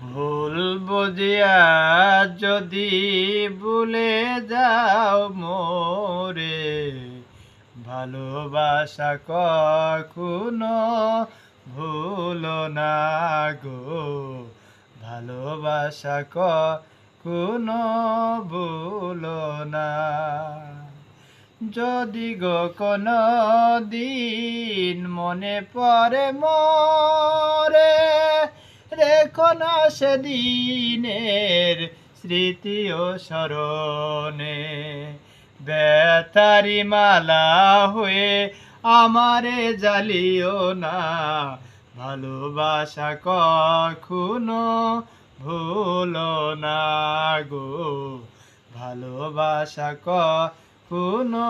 ভুল বুঝিয়া যদি ভুলে যাও মোরে, ভালোবাসা কখনো ভুল না গো। ভালোবাসা কখনো ভুলো না। যদি গো কোনো দিন মনে পড়ে মরে না সেদিনের স্মৃতি ও স্মরণে। বেতারি মালা হয়ে আমারে জ্বালিও না। ভালোবাসা কখনো ভুলো না গো। ভালোবাসা কখনো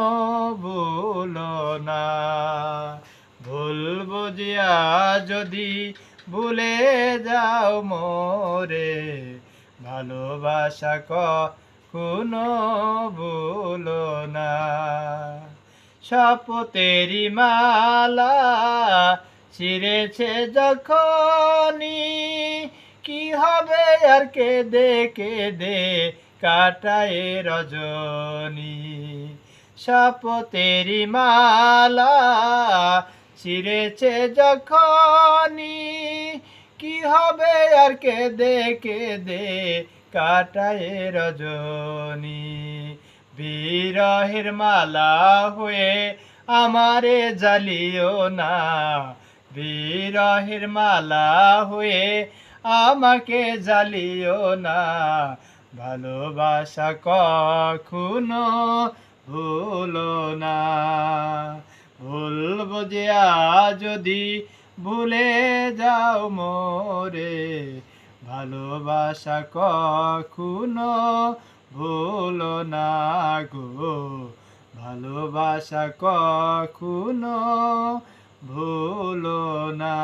ভুলো না। ভুল বুঝিয়া যদি ভুলে যাও মোরে, ভালোবাসা কখনো ভুলো না। শপথেরি মালা ছিঁড়েছে যখনই, কি হবে আর কে দে কে দে কাটায় রজনী। শপথেরি মালা ছিঁড়েছে যখনই, কি হবে আর কে দেখে দে কাটায় রজনী। বিরহের মালা হয়ে আমারে জ্বালিও না। বিরহের মালা হয়ে আমাকে জ্বালিও না। ভালোবাসা কখনো ভুলো না। ভুল যদি ভুলে যাও মোরে ভালোবাসা কখনো ভুলো না গো। ভালোবাসা কখনো ভুলো না।